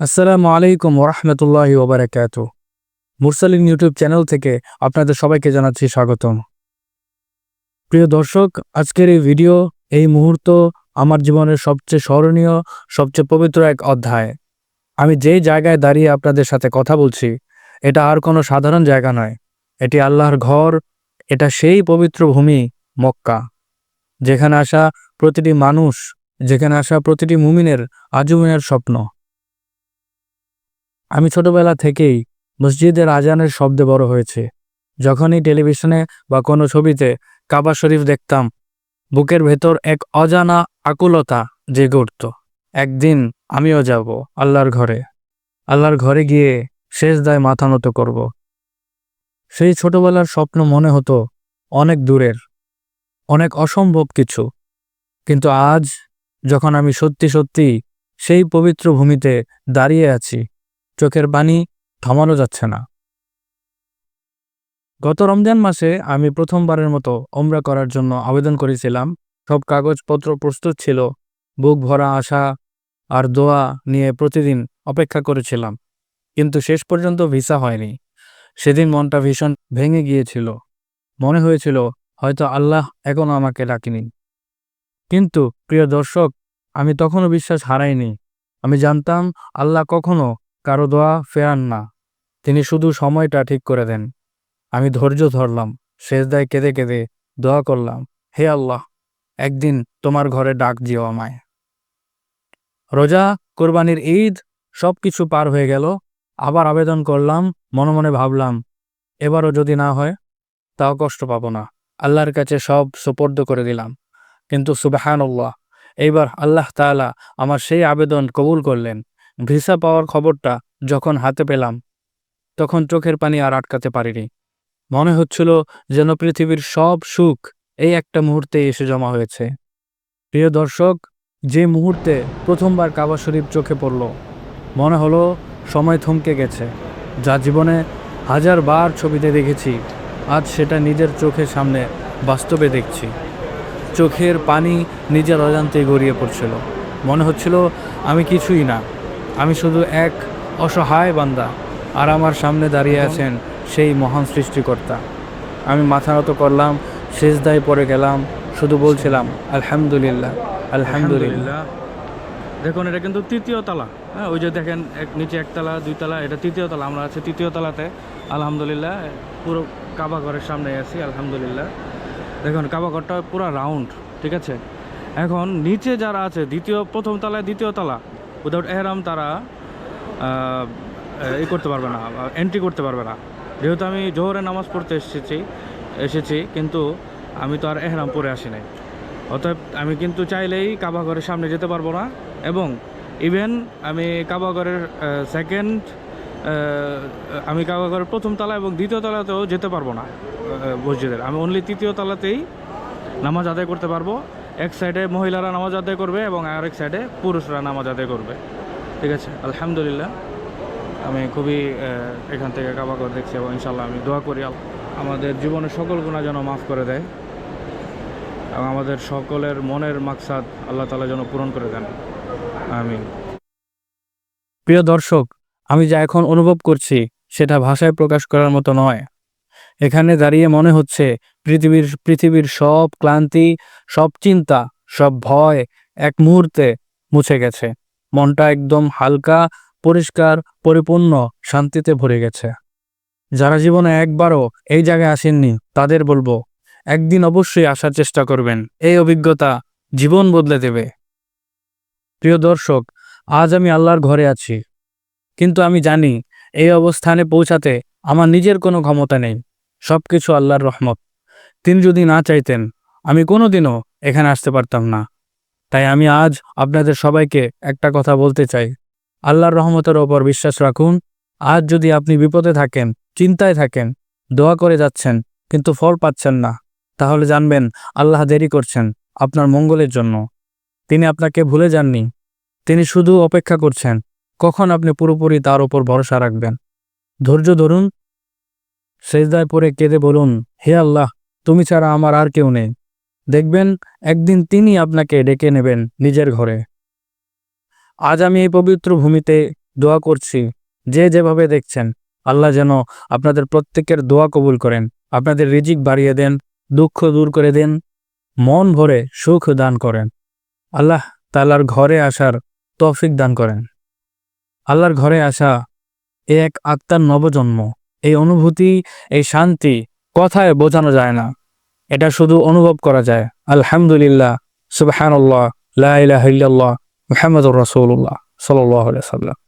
আসসালামু আলাইকুম ওরহমতুল্লাহি ওবরাকাত মুরসালিন ইউটিউব চ্যানেল থেকে আপনাদের সবাইকে জানাচ্ছি স্বাগতম। প্রিয় দর্শক, আজকের এই ভিডিও, এই মুহূর্ত আমার জীবনের সবচেয়ে স্মরণীয়, সবচেয়ে পবিত্র এক অধ্যায়। আমি যেই জায়গায় দাঁড়িয়ে আপনাদের সাথে কথা বলছি, এটা আর কোনো সাধারণ জায়গা নয়। এটি আল্লাহর ঘর, এটা সেই পবিত্র ভূমি, মক্কা। যেখানে আসা প্রতিটি মানুষ, যেখানে আসা প্রতিটি মুমিনের আজুমিনের স্বপ্ন। আমি ছোটবেলা থেকেই মসজিদের আজানের শব্দে বড় হয়েছে। যখনই টেলিভিশনে বা কোনো ছবিতে কাবা শরীফ দেখতাম, বুকের ভেতর এক অজানা আকুলতা জেগে উঠত। একদিন আমিও যাব আল্লাহর ঘরে। আল্লাহর ঘরে গিয়ে শেষ দায় মাথা নত করব। সেই ছোটবেলার স্বপ্ন মনে হতো অনেক দূরের, অনেক অসম্ভব কিছু। কিন্তু আজ যখন আমি সত্যি সত্যি সেই পবিত্র ভূমিতে দাঁড়িয়ে আছি চোখের বাণী থামানো যাচ্ছে না। গত রমজান মাসে আমি প্রথমবারের মতো ওমরা করার জন্য আবেদন করেছিলাম। সব কাগজপত্র প্রস্তুত ছিল, বুক ভরা আশা আর দোয়া নিয়ে প্রতিদিন অপেক্ষা করেছিলাম। কিন্তু শেষ পর্যন্ত ভিসা হয়নি। সেদিন মনটা ভীষণ ভেঙে গিয়েছিল। মনে হয়েছিল, হয়তো আল্লাহ এখনও আমাকে ডাকিনি। কিন্তু, প্রিয় দর্শক, আমি তখনও বিশ্বাস হারাইনি। আমি জানতাম, আল্লাহ কখনো কারও দোয়া ফেরান না। তিনি শুধু সময়টা ঠিক করে দেন। আমি ধৈর্য ধরলাম শেষদায় কেঁদে কেঁদে দোয়া করলাম, হে আল্লাহ, একদিন তোমার ঘরে ডাক দিও আমায়। রোজা, কোরবানির ঈদ সব কিছু পার হয়ে গেল। আবার আবেদন করলাম, মনে মনে ভাবলাম, এবারও যদি না হয়, তাও কষ্ট পাবো না। আল্লাহর কাছে সব সুপর্দ করে দিলাম। কিন্তু সুবাহান্লাহ এইবার আল্লাহ তাআলা আমার সেই আবেদন কবুল করলেন। ভিসা পাওয়ার খবরটা যখন হাতে পেলাম, তখন চোখের পানি আর আটকাতে পারিনি। মনে হচ্ছিল যেন পৃথিবীর সব সুখ এই একটা মুহূর্তে এসে জমা হয়েছে। প্রিয় দর্শক, যে মুহূর্তে প্রথমবার কাবা শরীফ চোখে পড়ল, মনে হলো সময় থমকে গেছে, যা জীবনে হাজার বার ছবিতে দেখেছি, আজ সেটা নিজের চোখের সামনে বাস্তবে দেখছি। চোখের পানি নিজের অজান্তে গড়িয়ে পড়ছিল। মনে হচ্ছিল আমি কিছুই না আমি শুধু এক অসহায় বান্দা, আর আমার সামনে দাঁড়িয়ে আছেন সেই মহান সৃষ্টিকর্তা। আমি মাথা নত করলাম শেষ দায় পরে গেলাম, শুধু বলছিলাম, আলহামদুলিল্লাহ আলহামদুলিল্লাহ। দেখুন, এটা কিন্তু তৃতীয় তলা। হ্যাঁ ওই যে দেখেন, এক নিচে একতলা দুইতলা এটা তৃতীয় তলা, আমরা আছি তৃতীয় তলাতে। আলহামদুলিল্লাহ, পুরো কাবা ঘরের সামনে আছি, আলহামদুলিল্লাহ। দেখুন, কাবা ঘরটা পুরো রাউন্ড, ঠিক আছে? এখন নিচে যারা আছে, দ্বিতীয়, প্রথম তলায় দ্বিতীয় তলা। উইদাউট এহরাম তারা ই করতে পারবে না এন্ট্রি করতে পারবে না। যেহেতু আমি জোহরে নামাজ পড়তে এসেছি এসেছি, কিন্তু আমি তো আর এহরাম পরে আসি নাই। অতএব আমি কিন্তু চাইলেই কাবা ঘরের সামনে যেতে পারব না, এবং ইভেন আমি কাবা ঘরের সেকেন্ড আমি কাবা ঘরের প্রথম তলা এবং দ্বিতীয় তলাতেও যেতে পারব না মসজিদের। আমি অনলি তৃতীয় তলাতেই নামাজ আদায় করতে পারব। এক সাইডে মহিলারা নামাজ আদায় করবে এবং আরেক সাইডে পুরুষরা নামাজ আদায় করবে। ঠিক আছে? আলহামদুলিল্লাহ। আমি খুবই এখান থেকে কাবা ঘর দেখছি এবং ইনশাল্লাহ আমি দোয়া করি আমাদের জীবনের সকল গুণা যেন মাফ করে দেয় এবং আমাদের সকলের মনের মাকসাদ আল্লাহ তালা যেন পূরণ করে দেন। আমি প্রিয় দর্শক, আমি যা এখন অনুভব করছি, সেটা ভাষায় প্রকাশ করার মতো নয়। এখানে দাঁড়িয়ে মনে হচ্ছে পৃথিবীর পৃথিবীর সব ক্লান্তি, সব চিন্তা, সব ভয় এক মুহূর্তে মুছে গেছে। মনটা একদম হালকা, পরিষ্কার, পরিপূর্ণ, শান্তিতে ভরে গেছে। যারা জীবনে একবারও এই জায়গায় আসেননি, তাদের বলব, একদিন অবশ্যই আসার চেষ্টা করবেন। এই অভিজ্ঞতা জীবন বদলে দেবে। প্রিয় দর্শক, আজ আমি আল্লাহর ঘরে আছি। কিন্তু আমি জানি, এই অবস্থানে পৌঁছাতে আমার নিজের কোনো ক্ষমতা নেই। সবকিছু আল্লাহর রহমত। তিনি যদি না চাইতেন, আমি কোনোদিনও এখানে আসতে পারতাম না। তাই আমি আজ আপনাদের সবাইকে একটা কথা বলতে চাই। আল্লাহর রহমতের ওপর বিশ্বাস রাখুন। আজ যদি আপনি বিপদে থাকেন, চিন্তায় থাকেন, দোয়া করে যাচ্ছেন, কিন্তু ফল পাচ্ছেন না, তাহলে জানবেন আল্লাহ দেরি করছেন আপনার মঙ্গলের জন্য। তিনি আপনাকে ভুলে যাননি। তিনি শুধু অপেক্ষা করছেন, কখন আপনি পুরোপুরি তার ওপর ভরসা রাখবেন। ধৈর্য ধরুন সেজদায় পরে কেঁদে বলুন, হে আল্লাহ, তুমি ছাড়া আমার আর কেউ নেই। দেখবেন, একদিন তিনি আপনাকে ডেকে নেবেন নিজের ঘরে। আজ আমি এই পবিত্র ভূমিতে দোয়া করছি, যে যেভাবে দেখছেন, আল্লাহ যেন আপনাদের প্রত্যেকের দোয়া কবুল করেন, আপনাদের রিজিক বাড়িয়ে দেন, দুঃখ দূর করে দেন, মন ভরে সুখ দান করেন। আল্লাহ তালার ঘরে আসার তৌফিক দান করেন। আল্লাহর ঘরে আসা এ এক আত্মার নবজন্ম। এই অনুভূতি, এই শান্তি কথায় বোঝানো যায় না। এটা শুধু অনুভব করা যায়। আলহামদুলিল্লাহ, সুবহানাল্লাহ লাহ মোহাম্মদুর রসুল্লাহ সাল্লাহ সাল্লাম